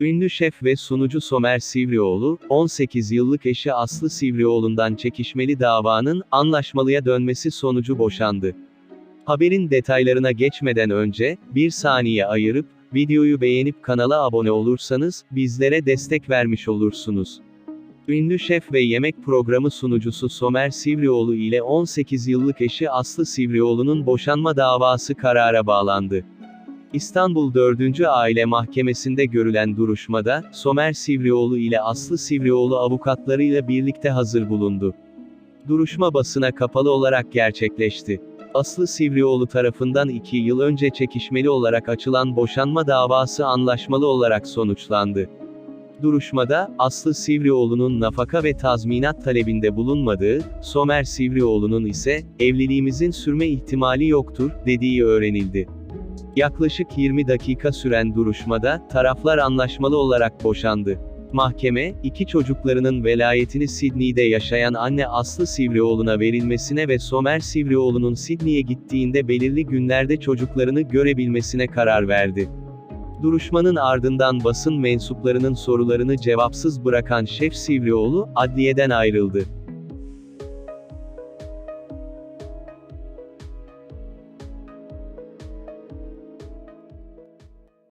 Ünlü şef ve sunucu Somer Sivrioğlu, 18 yıllık eşi Aslı Sivrioğlu'ndan çekişmeli davanın, anlaşmalıya dönmesi sonucu boşandı. Haberin detaylarına geçmeden önce, bir saniye ayırıp, videoyu beğenip kanala abone olursanız, bizlere destek vermiş olursunuz. Ünlü şef ve yemek programı sunucusu Somer Sivrioğlu ile 18 yıllık eşi Aslı Sivrioğlu'nun boşanma davası karara bağlandı. İstanbul 4. Aile Mahkemesi'nde görülen duruşmada, Somer Sivrioğlu ile Aslı Sivrioğlu avukatlarıyla birlikte hazır bulundu. Duruşma basına kapalı olarak gerçekleşti. Aslı Sivrioğlu tarafından 2 yıl önce çekişmeli olarak açılan boşanma davası anlaşmalı olarak sonuçlandı. Duruşmada, Aslı Sivrioğlu'nun nafaka ve tazminat talebinde bulunmadığı, Somer Sivrioğlu'nun ise, evliliğimizin sürme ihtimali yoktur, dediği öğrenildi. Yaklaşık 20 dakika süren duruşmada, taraflar anlaşmalı olarak boşandı. Mahkeme, iki çocuklarının velayetini Sidney'de yaşayan anne Aslı Sivrioğlu'na verilmesine ve Somer Sivrioğlu'nun Sidney'e gittiğinde belirli günlerde çocuklarını görebilmesine karar verdi. Duruşmanın ardından basın mensuplarının sorularını cevapsız bırakan Şef Sivrioğlu, adliyeden ayrıldı.